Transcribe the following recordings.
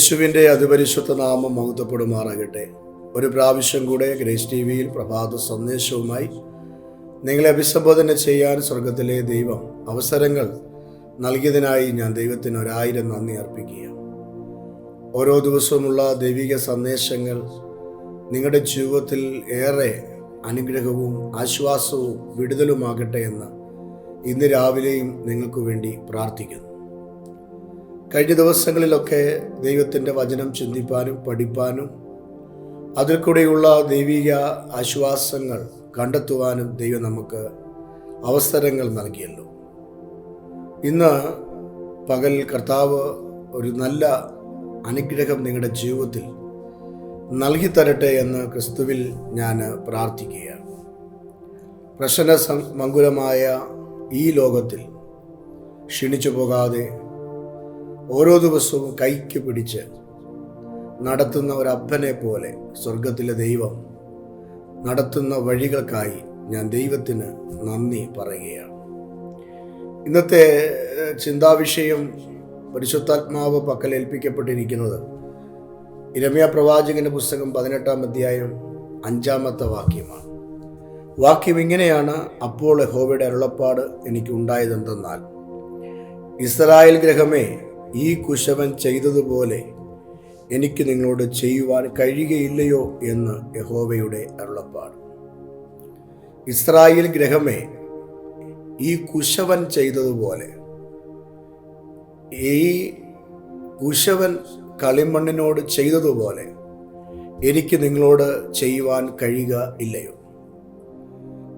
യേശുവിന്റെ അതിപരിശുദ്ധ നാമം മഹത്വപ്പെടുമാറാകട്ടെ. ഒരു പ്രാവശ്യം കൂടെ ഗ്രേസ് ടി വിയിൽ പ്രഭാത സന്ദേശവുമായി നിങ്ങളെ അഭിസംബോധന ചെയ്യാൻ സ്വർഗത്തിലെ ദൈവം അവസരങ്ങൾ നൽകിയതിനായി ഞാൻ ദൈവത്തിന് ഒരായിരം നന്ദി അർപ്പിക്കുക ഓരോ ദിവസവുമുള്ള ദൈവിക സന്ദേശങ്ങൾ നിങ്ങളുടെ ജീവിതത്തിൽ ഏറെ അനുഗ്രഹവും ആശ്വാസവും വിടുതലുമാകട്ടെ എന്ന് ഇന്ന് രാവിലെയും നിങ്ങൾക്ക് വേണ്ടി പ്രാർത്ഥിക്കുന്നു. കഴിഞ്ഞ ദിവസങ്ങളിലൊക്കെ ദൈവത്തിന്റെ വചനം ചിന്തിപ്പാനും പഠിപ്പാനും അതിൽ കൂടെയുള്ള ദൈവിക ആശ്വാസങ്ങൾ കണ്ടെത്തുവാനും ദൈവം നമുക്ക് അവസരങ്ങൾ നൽകിയല്ലോ. ഇന്ന് പകൽ കർത്താവ് ഒരു നല്ല അനുഗ്രഹം നിങ്ങളുടെ ജീവിതത്തിൽ നൽകി തരട്ടെ എന്ന് ക്രിസ്തുവിൽ ഞാൻ പ്രാർത്ഥിക്കുകയാണ്. പ്രശ്ന മങ്കുലമായ ഈ ലോകത്തിൽ ക്ഷീണിച്ചു പോകാതെ ഓരോ ദിവസവും കൈക്ക് പിടിച്ച് നടത്തുന്ന ഒരു അപ്പനെ പോലെ സ്വർഗത്തിലെ ദൈവം നടത്തുന്ന വഴികൾക്കായി ഞാൻ ദൈവത്തിന് നന്ദി പറയുകയാണ്. ഇന്നത്തെ ചിന്താവിഷയം പരിശുദ്ധാത്മാവ് പക്കൽ ഏൽപ്പിക്കപ്പെട്ടിരിക്കുന്നത് ഇരമ്യ പ്രവാചകന്റെ പുസ്തകം പതിനെട്ടാം അധ്യായം അഞ്ചാമത്തെ വാക്യമാണ്. വാക്യം ഇങ്ങനെയാണ് അപ്പോൾ ഹോവയുടെ അരുളപ്പാട് എനിക്ക് ഉണ്ടായതെന്തെന്നാൽ ഇസ്രായേൽ ഗ്രഹമേ ഈ കുശവൻ ചെയ്തതുപോലെ എനിക്ക് നിങ്ങളോട് ചെയ്യുവാൻ കഴിയുകയില്ലയോ എന്ന് യഹോവയുടെ അരുളപ്പാട്. ഇസ്രായേൽ ഗ്രഹമേ ഈ കുശവൻ ചെയ്തതുപോലെ ഈ കുശവൻ കളിമണ്ണിനോട് ചെയ്തതുപോലെ എനിക്ക് നിങ്ങളോട് ചെയ്യുവാൻ കഴിയുക ഇല്ലയോ?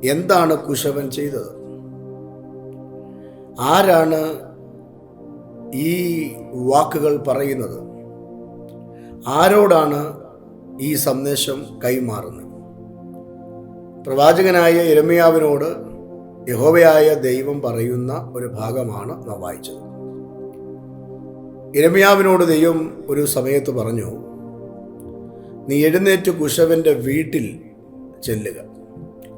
എന്താണ് കുശവൻ ചെയ്തത്? ആരാണ് ഈ വാക്കുകൾ പറയുന്നത്? ആരോടാണ് ഈ സന്ദേശം കൈമാറുന്നത്? പ്രവാചകനായ ഇരമയാവിനോട് യഹോവയായ ദൈവം പറയുന്ന ഒരു ഭാഗമാണ് നാം വായിച്ചത്. ഇരമയാവിനോട് ദൈവം ഒരു സമയത്ത് പറഞ്ഞു നീ എഴുന്നേറ്റ് കുശവന്റെ വീട്ടിൽ ചെല്ലുക.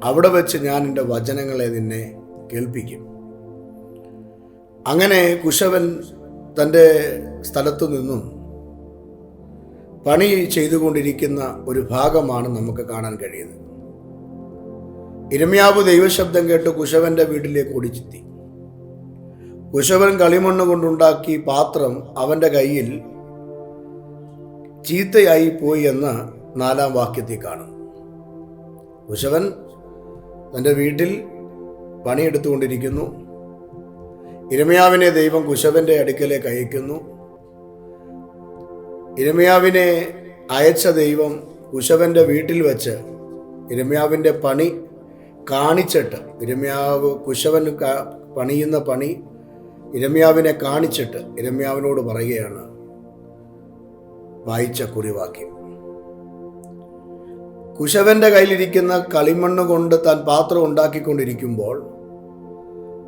അവിടെ വെച്ച് ഞാൻ എന്റെ വചനങ്ങളെ നിന്നെ കേൾപ്പിക്കും. അങ്ങനെ കുശവൻ തന്റെ സ്ഥലത്തു നിന്നും പണി ചെയ്തുകൊണ്ടിരിക്കുന്ന ഒരു ഭാഗമാണ് നമുക്ക് കാണാൻ കഴിയുന്നത്. ഇരമ്യാവ് ദൈവശബ്ദം കേട്ട് കുശവന്റെ വീട്ടിലേക്ക് ഓടിച്ചെത്തി. കുശവൻ കളിമണ്ണ് കൊണ്ടുണ്ടാക്കി പാത്രം അവന്റെ കയ്യിൽ ചീത്തയായി പോയി എന്ന് നാലാം വാക്യത്തിൽ കാണും. കുശവൻ തന്റെ വീട്ടിൽ പണിയെടുത്തുകൊണ്ടിരിക്കുന്നു. ഇരമയാവിനെ ദൈവം കുശവന്റെ അടുക്കലേക്ക് അയക്കുന്നു. ഇരമയാവിനെ അയച്ച ദൈവം കുശവന്റെ വീട്ടിൽ വെച്ച് ഇരമയാവിന്റെ പണി കാണിച്ചിട്ട് ഇരമ്യാവ് കുശവൻ പണിയുന്ന പണി ഇരമ്യാവിനെ കാണിച്ചിട്ട് ഇരമ്യാവിനോട് പറയുകയാണ്. വായിച്ച കുറിവാക്യം. കുശവന്റെ കയ്യിലിരിക്കുന്ന കളിമണ്ണ് കൊണ്ട് താൻ പാത്രം ഉണ്ടാക്കിക്കൊണ്ടിരിക്കുമ്പോൾ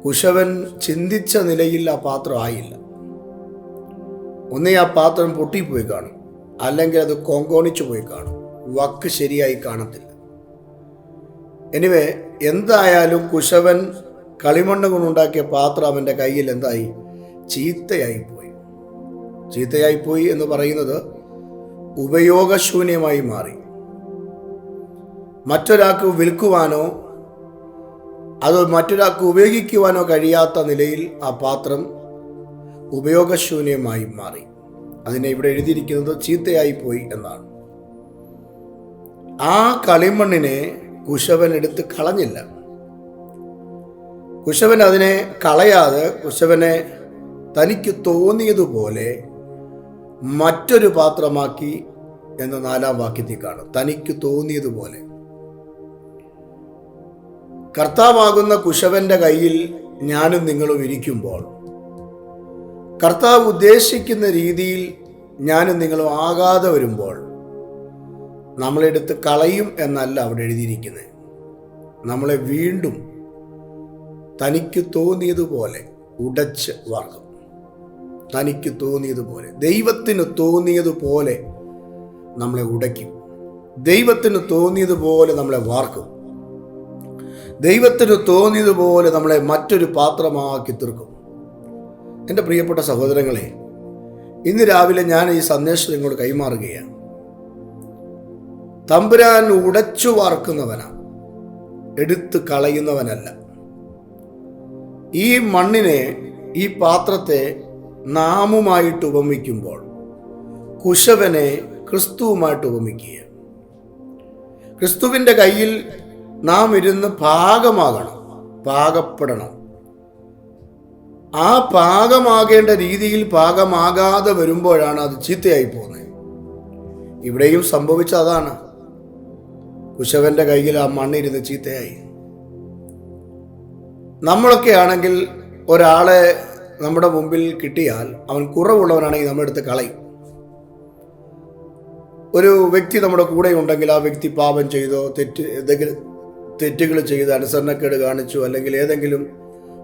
കുശവൻ ചിന്തിച്ച നിലയിൽ ആ പാത്രം ആയില്ല. ഒന്നേ ആ പാത്രം പൊട്ടിപ്പോയി കാണും. അല്ലെങ്കിൽ അത് കൊങ്കോണിച്ചു പോയി കാണും. വക്ക് ശരിയായി കാണത്തില്ല. എനിവേ എന്തായാലും കുശവൻ കളിമണ്ണ് കൊണ്ടുണ്ടാക്കിയ പാത്രം അവന്റെ കയ്യിൽ എന്തായി? ചീത്തയായിപ്പോയി ചീത്തയായിപ്പോയി ചീത്തയായി പോയി എന്ന് പറയുന്നത് ഉപയോഗശൂന്യമായി മാറി. മറ്റൊരാൾക്ക് വിൽക്കുവാനോ അത് മറ്റൊരാൾക്ക് ഉപയോഗിക്കുവാനോ കഴിയാത്ത നിലയിൽ ആ പാത്രം ഉപയോഗശൂന്യമായി മാറി. അതിനെ ഇവിടെ എഴുതിയിരിക്കുന്നത് ചീത്തയായി പോയി എന്നാണ്. ആ കളിമണ്ണിനെ കുശവൻ എടുത്ത് കളഞ്ഞില്ല. കുശവൻ അതിനെ കളയാതെ കുശവനെ തനിക്ക് തോന്നിയതുപോലെ മറ്റൊരു പാത്രമാക്കി എന്ന നാലാം വാക്യത്തിൽ കാണും. തനിക്ക് തോന്നിയതുപോലെ. കർത്താവാകുന്ന കുശവന്റെ കയ്യിൽ ഞാനും നിങ്ങളും ഇരിക്കുമ്പോൾ കർത്താവ് ഉദ്ദേശിക്കുന്ന രീതിയിൽ ഞാനും നിങ്ങളും ആകാതെ വരുമ്പോൾ നമ്മളെടുത്ത് കളയും എന്നല്ല അവിടെ എഴുതിയിരിക്കുന്നത്. നമ്മളെ വീണ്ടും തനിക്ക് തോന്നിയതുപോലെ ഉടച്ച് വാർക്കും. തനിക്ക് തോന്നിയതുപോലെ ദൈവത്തിന് തോന്നിയതുപോലെ നമ്മളെ ഉടയ്ക്കും. ദൈവത്തിന് തോന്നിയതുപോലെ നമ്മളെ വാർക്കും. ദൈവത്തിന് തോന്നിയതുപോലെ നമ്മളെ മറ്റൊരു പാത്രമാക്കി തീർക്കും. എന്റെ പ്രിയപ്പെട്ട സഹോദരങ്ങളെ ഇന്ന് രാവിലെ ഞാൻ ഈ സന്ദേശം നിങ്ങളോട് കൈമാറുകയാണ്. തമ്പുരാൻ ഉടച്ചു വാർക്കുന്നവനാണ് എടുത്തു കളയുന്നവനല്ല. ഈ മണ്ണിനെ ഈ പാത്രത്തെ നാമുമായിട്ട് ഉപമിക്കുമ്പോൾ കുശവനെ ക്രിസ്തുവുമായിട്ട് ഉപമിക്കുക ക്രിസ്തുവിന്റെ കയ്യിൽ നാം ഇരുന്ന് പാകമാകണം പാകപ്പെടണം. ആ പാകമാകേണ്ട രീതിയിൽ പാകമാകാതെ വരുമ്പോഴാണ് അത് ചീത്തയായി പോകുന്നത് ഇവിടെയും സംഭവിച്ച അതാണ്. കുശവന്റെ കയ്യിൽ ആ മണ്ണിരുന്ന് ചീത്തയായി. നമ്മളൊക്കെ ആണെങ്കിൽ ഒരാളെ നമ്മുടെ മുമ്പിൽ കിട്ടിയാൽ അവൻ കുറവുള്ളവനാണെങ്കിൽ നമ്മളെടുത്ത് കളയും. ഒരു വ്യക്തി നമ്മുടെ കൂടെ ഉണ്ടെങ്കിൽ ആ വ്യക്തി പാപം ചെയ്തോ തെറ്റ് എന്തെങ്കിലും തെറ്റുകൾ ചെയ്ത് അനുസരണക്കേട് കാണിച്ചു അല്ലെങ്കിൽ ഏതെങ്കിലും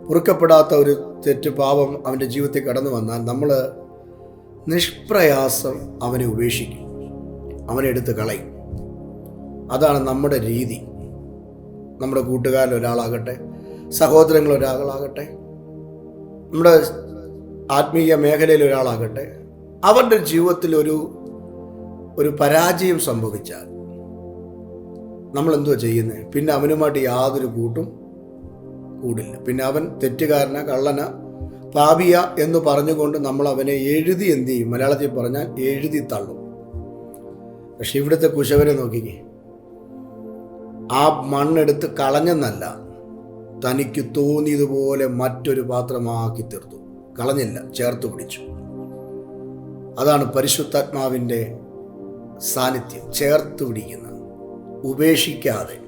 പൊറുക്കപ്പെടാത്ത ഒരു തെറ്റ് പാപം അവന്റെ ജീവിതത്തിൽ കടന്നു വന്നാൽ നമ്മൾ നിഷ്പ്രയാസം അവനെ ഉപേക്ഷിക്കും. അവനെ എടുത്ത് കളയും. അതാണ് നമ്മുടെ രീതി. നമ്മുടെ കൂട്ടുകാരിൽ ഒരാളാകട്ടെ സഹോദരങ്ങൾ ഒരാളാകട്ടെ നമ്മുടെ ആത്മീയ മേഖലയിൽ ഒരാളാകട്ടെ അവരുടെ ജീവിതത്തിൽ ഒരു ഒരു പരാജയം സംഭവിച്ചാൽ നമ്മൾ എന്തുവാ ചെയ്യുന്നത് പിന്നെ അവനുമായിട്ട് യാതൊരു കൂട്ടും കൂടില്ല. പിന്നെ അവൻ തെറ്റുകാരന കള്ളന പാപിയ എന്ന് പറഞ്ഞുകൊണ്ട് നമ്മൾ അവനെ എഴുതി എന്ത് ചെയ്യും? മലയാളത്തിൽ പറഞ്ഞാൽ എഴുതി തള്ളും. പക്ഷെ ഇവിടുത്തെ കുശവനെ നോക്കിക്കേ. ആ മണ്ണെടുത്ത് കളഞ്ഞെന്നല്ല തനിക്ക് തോന്നിയതുപോലെ മറ്റൊരു പാത്രമാക്കി തീർത്തു. കളഞ്ഞില്ല ചേർത്ത് പിടിച്ചു. അതാണ് പരിശുദ്ധാത്മാവിന്റെ സാന്നിധ്യം ചേർത്ത് പിടിക്കുന്ന ഉപേക്ഷിക്കാതെ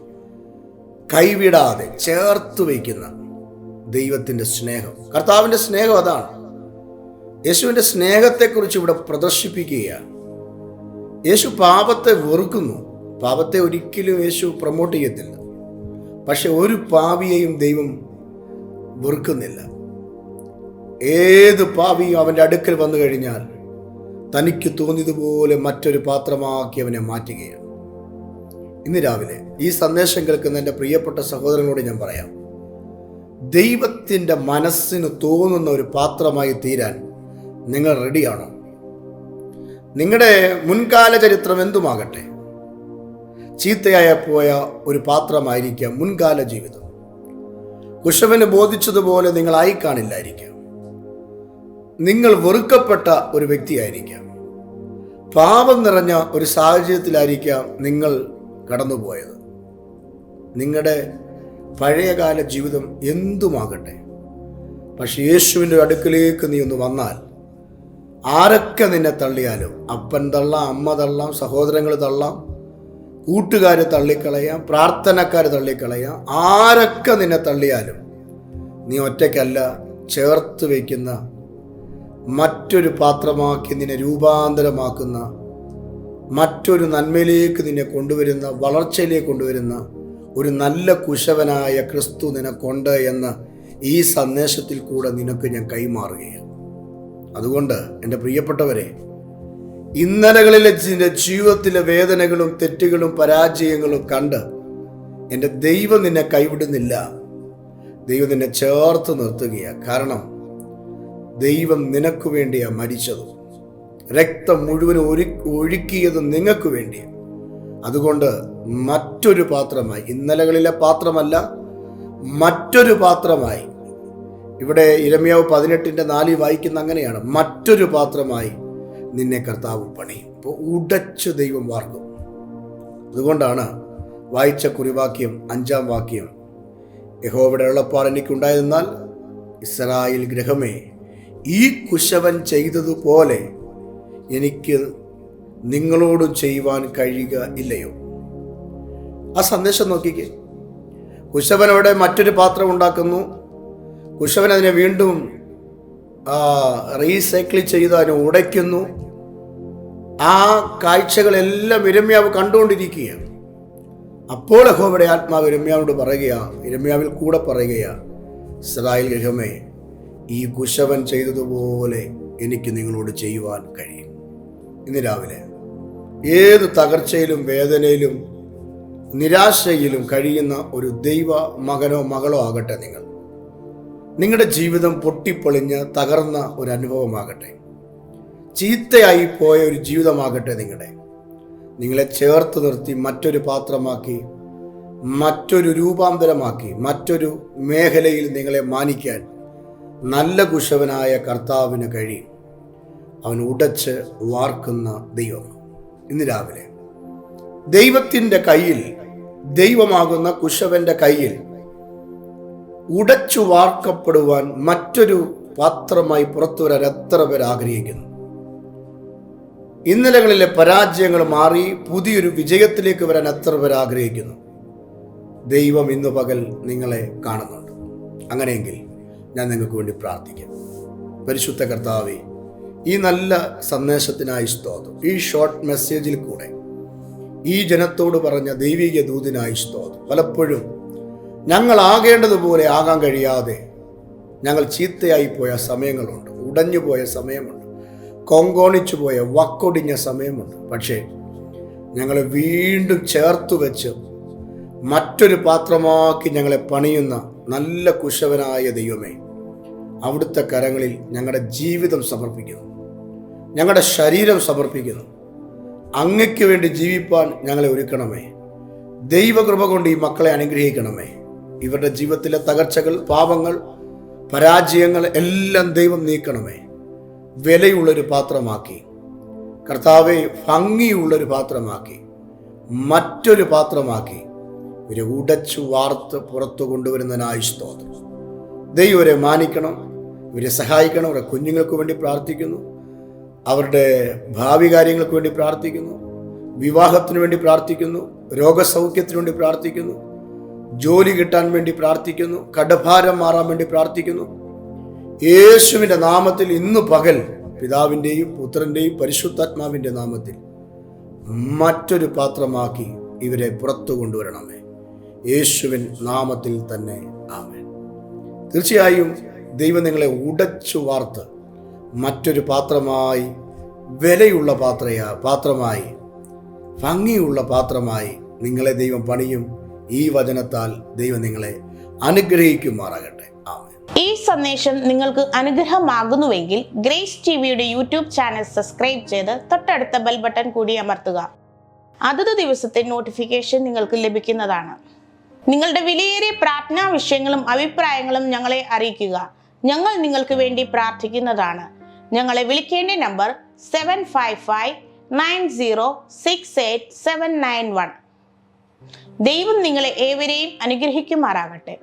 കൈവിടാതെ ചേർത്ത് വയ്ക്കുന്ന ദൈവത്തിന്റെ സ്നേഹം. കർത്താവിന്റെ സ്നേഹം അതാണ്. യേശുവിന്റെ സ്നേഹത്തെക്കുറിച്ച് ഇവിടെ പ്രദർശിപ്പിക്കുകയാണ്. യേശു പാപത്തെ വെറുക്കുന്നു. പാപത്തെ ഒരിക്കലും യേശു പ്രൊമോട്ട് ചെയ്യത്തില്ല. പക്ഷെ ഒരു പാവിയെയും ദൈവം വെറുക്കുന്നില്ല. ഏത് പാവിയും അവന്റെ അടുക്കൽ വന്നു കഴിഞ്ഞാൽ തനിക്ക് തോന്നിയതുപോലെ മറ്റൊരു പാത്രമാക്കി അവനെ മാറ്റുകയാണ്. ഇന്ന് രാവിലെ ഈ സന്ദേശം കേൾക്കുന്ന എന്റെ പ്രിയപ്പെട്ട സഹോദരനോട് ഞാൻ പറയാം. ദൈവത്തിന്റെ മനസ്സിന് തോന്നുന്ന ഒരു പാത്രമായി തീരാൻ നിങ്ങൾ റെഡിയാണോ? നിങ്ങളുടെ മുൻകാല ചരിത്രം എന്തുമാകട്ടെ? ചീത്തയായ പോയ ഒരു പാത്രമായിരിക്കാം മുൻകാല ജീവിതം. കുശവന് ബോധിച്ചതുപോലെ നിങ്ങളായി കാണില്ലായിരിക്കാം നിങ്ങൾ വെറുക്കപ്പെട്ട ഒരു വ്യക്തിയായിരിക്കാം. പാപം നിറഞ്ഞ ഒരു സാഹചര്യത്തിലായിരിക്കാം നിങ്ങൾ കടന്നുപോയത്. നിങ്ങളുടെ പഴയകാല ജീവിതം എന്തുമാകട്ടെ? പക്ഷെ യേശുവിന്റെ അടുക്കിലേക്ക് നീ ഒന്ന് വന്നാൽ ആരൊക്കെ നിന്നെ തള്ളിയാലും? അപ്പൻ തള്ളാം അമ്മ തള്ളാം സഹോദരങ്ങൾ തള്ളാം കൂട്ടുകാർ തള്ളിക്കളയാം പ്രാർത്ഥനക്കാർ തള്ളിക്കളയാം. ആരൊക്കെ നിന്നെ തള്ളിയാലും നീ ഒറ്റയ്ക്കല്ല ചേർത്ത് വയ്ക്കുന്ന മറ്റൊരു പാത്രമാക്കി നിന്നെ രൂപാന്തരമാക്കുന്ന മറ്റൊരു നന്മയിലേക്ക് നിന്നെ കൊണ്ടുവരുന്ന വളർച്ചയിലേക്ക് കൊണ്ടുവരുന്ന ഒരു നല്ല കുശവനായ ക്രിസ്തു നിനക്കുണ്ട് എന്ന് ഈ സന്ദേശത്തിൽ കൂടെ നിനക്ക് ഞാൻ കൈമാറുകയാണ്. അതുകൊണ്ട് എന്റെ പ്രിയപ്പെട്ടവരെ ഇന്നലകളിലെ നിന്റെ ജീവിതത്തിലെ വേദനകളും തെറ്റുകളും പരാജയങ്ങളും കണ്ട് എന്റെ ദൈവം നിന്നെ കൈവിടുന്നില്ല. ദൈവം നിന്നെ ചേർത്ത് നിർത്തുകയാണ്. കാരണം ദൈവം നിനക്ക് വേണ്ടിയാണ് മരിച്ചത്. രക്തം മുഴുവൻ ഒരു ഒഴുക്കിയത് നിങ്ങൾക്ക് വേണ്ടി. അതുകൊണ്ട് മറ്റൊരു പാത്രമായി ഇന്നലകളിലെ പാത്രമല്ല മറ്റൊരു പാത്രമായി ഇവിടെ ഇരമ്യാവ് പതിനെട്ടിന്റെ നാലിൽ വായിക്കുന്ന അങ്ങനെയാണ് മറ്റൊരു പാത്രമായി നിന്നെ കർത്താവ് പണിയും. ഇപ്പോൾ ഉടച്ച് ദൈവം വാർക്കും. അതുകൊണ്ടാണ് വായിച്ച കുറിവാക്യം അഞ്ചാം വാക്യം യഹോവയുടെ എളുപ്പാട് എനിക്കുണ്ടായിരുന്നാൽ ഇസ്രായേൽ ഗ്രഹമേ ഈ കുശവൻ ചെയ്തതുപോലെ എനിക്ക് നിങ്ങളോട് ചെയ്യുവാൻ കഴിയുക ഇല്ലയോ? ആ സന്ദേശം നോക്കിക്കേ. കുശവൻ അവിടെ മറ്റൊരു പാത്രം ഉണ്ടാക്കുന്നു. കുശവൻ അതിനെ വീണ്ടും റീസൈക്കിൾ ചെയ്ത് അതിനെ ഉടയ്ക്കുന്നു. ആ കാഴ്ചകളെല്ലാം ഇരമ്യാവ് കണ്ടുകൊണ്ടിരിക്കുകയാണ്. അപ്പോൾ അഹോബയുടെ ആത്മാവ് ഇരമ്യാവിനോട് പറയുകയാണ് ഇരമ്യാവിൽ കൂടെ പറയുകയാണ് ഇസ്രായേൽ ഗൃഹമേ ഈ കുശവൻ ചെയ്തതുപോലെ എനിക്ക് നിങ്ങളോട് ചെയ്യുവാൻ കഴിയും. ഇന്ന് രാവിലെ. ഏത് തകർച്ചയിലും വേദനയിലും നിരാശയിലും കഴിയുന്ന ഒരു ദൈവ മകനോ മകളോ ആകട്ടെ നിങ്ങൾ. നിങ്ങളുടെ ജീവിതം പൊട്ടിപ്പൊളിഞ്ഞ് തകർന്ന ഒരു അനുഭവമാകട്ടെ. ചീത്തയായി പോയ ഒരു ജീവിതമാകട്ടെ നിങ്ങളുടെ. നിങ്ങളെ ചേർത്ത് നിർത്തി മറ്റൊരു പാത്രമാക്കി മറ്റൊരു രൂപാന്തരമാക്കി മറ്റൊരു മേഖലയിൽ നിങ്ങളെ മാനിക്കാൻ നല്ല കുശവനായ കർത്താവിന് കഴിയും. അവൻ ഉടച്ച് വാർക്കുന്ന ദൈവം. ഇന്ന് രാവിലെ ദൈവത്തിന്റെ കയ്യിൽ ദൈവമാകുന്ന കുശവന്റെ കയ്യിൽ ഉടച്ചു വാർക്കപ്പെടുവാൻ മറ്റൊരു പാത്രമായി പുറത്തു വരാൻ എത്ര പേർ ആഗ്രഹിക്കുന്നു? ഇന്നലകളിലെ പരാജയങ്ങൾ മാറി പുതിയൊരു വിജയത്തിലേക്ക് വരാൻ എത്ര പേർ ആഗ്രഹിക്കുന്നു? ദൈവം ഇന്ന് പകൽ നിങ്ങളെ കാണുന്നുണ്ട്. അങ്ങനെയെങ്കിൽ ഞാൻ നിങ്ങൾക്ക് വേണ്ടി പ്രാർത്ഥിക്കാം. പരിശുദ്ധ കർത്താവെ ഈ നല്ല സന്ദേശത്തിനായി സ്തോത്രം. ഈ ഷോർട്ട് മെസ്സേജിൽ കൂടെ ഈ ജനത്തോട് പറഞ്ഞ ദൈവിക ദൂതിനായി സ്തോത്രം. പലപ്പോഴും ഞങ്ങൾ ആകേണ്ടതുപോലെ ആകാൻ കഴിയാതെ ഞങ്ങൾ ചീത്തയായി പോയ സമയങ്ങളുണ്ട്. ഉടഞ്ഞു പോയ സമയമുണ്ട്. കൊങ്കോണിച്ചു പോയ വക്കൊടിഞ്ഞ സമയമുണ്ട്. പക്ഷേ ഞങ്ങളെ വീണ്ടും ചേർത്തു വെച്ച് മറ്റൊരു പാത്രമാക്കി ഞങ്ങളെ പണിയുന്ന നല്ല കുശവനായ ദൈവമേ അവിടുത്തെ കരങ്ങളിൽ ഞങ്ങളുടെ ജീവിതം സമർപ്പിക്കുന്നു. ഞങ്ങളുടെ ശരീരം സമർപ്പിക്കുന്നു. അങ്ങയ്ക്ക് വേണ്ടി ജീവിപ്പാൻ ഞങ്ങളെ ഒരുക്കണമേ. ദൈവകൃപ കൊണ്ട് ഈ മക്കളെ അനുഗ്രഹിക്കണമേ. ഇവരുടെ ജീവിതത്തിലെ തകർച്ചകൾ പാപങ്ങൾ പരാജയങ്ങൾ എല്ലാം ദൈവം നീക്കണമേ. വിലയുള്ളൊരു പാത്രമാക്കി. കർത്താവെ ഭംഗിയുള്ളൊരു പാത്രമാക്കി. മറ്റൊരു പാത്രമാക്കി. ഇവരെ ഉടച്ചു വാർത്ത് പുറത്തു കൊണ്ടുവരുന്നതിനായി സ്തോത്രം. ദൈവരെ മാനിക്കണം ഇവരെ സഹായിക്കണം ഇവരെ കുഞ്ഞുങ്ങൾക്ക് വേണ്ടി പ്രാർത്ഥിക്കുന്നു. അവരുടെ ഭാവി കാര്യങ്ങൾക്ക് വേണ്ടി പ്രാർത്ഥിക്കുന്നു വിവാഹത്തിന് വേണ്ടി പ്രാർത്ഥിക്കുന്നു രോഗസൗഖ്യത്തിന് വേണ്ടി പ്രാർത്ഥിക്കുന്നു ജോലി കിട്ടാൻ വേണ്ടി പ്രാർത്ഥിക്കുന്നു കടഭാരം മാറാൻ വേണ്ടി പ്രാർത്ഥിക്കുന്നു. യേശുവിന്റെ നാമത്തിൽ ഇന്ന് പകൽ പിതാവിന്റെയും പുത്രന്റെയും പരിശുദ്ധാത്മാവിന്റെ നാമത്തിൽ മറ്റൊരു പാത്രമാക്കി ഇവരെ പുറത്തു കൊണ്ടുവരണമേ. യേശുവിൻ നാമത്തിൽ തന്നെ ആമേ തീർച്ചയായും ദൈവം നിങ്ങളെ ഉടച്ചു വാർത്ത് മറ്റൊരു പാത്രമായി വിലയുള്ള പാത്രയാ പാത്രമായി ഭംഗിയുള്ള പാത്രമായി നിങ്ങളെ ദൈവം പണിയും. ഈ വചനത്താൽ ദൈവം നിങ്ങളെ അനുഗ്രഹിക്കുമാറാകട്ടെ. ഈ സന്ദേശം നിങ്ങൾക്ക് അനുഗ്രഹമാകുന്നുവെങ്കിൽ ഗ്രേസ് ടി വിയുടെ യൂട്യൂബ് ചാനൽ സബ്സ്ക്രൈബ് ചെയ്ത് തൊട്ടടുത്ത ബെൽ ബട്ടൺ കൂടി അമർത്തുക. അതത് ദിവസത്തെ നോട്ടിഫിക്കേഷൻ നിങ്ങൾക്ക് ലഭിക്കുന്നതാണ്. നിങ്ങളുടെ വിലയേറിയ പ്രാർത്ഥനാ വിഷയങ്ങളും അഭിപ്രായങ്ങളും ഞങ്ങളെ അറിയിക്കുക. ഞങ്ങൾ നിങ്ങൾക്ക് വേണ്ടി പ്രാർത്ഥിക്കുന്നതാണ്. ഞങ്ങളെ വിളിക്കേണ്ട number seven five five nine zero six eight seven nine one ദൈവം നിങ്ങളെ ഏവരെയും അനുഗ്രഹിക്കുമാറാകട്ടെ.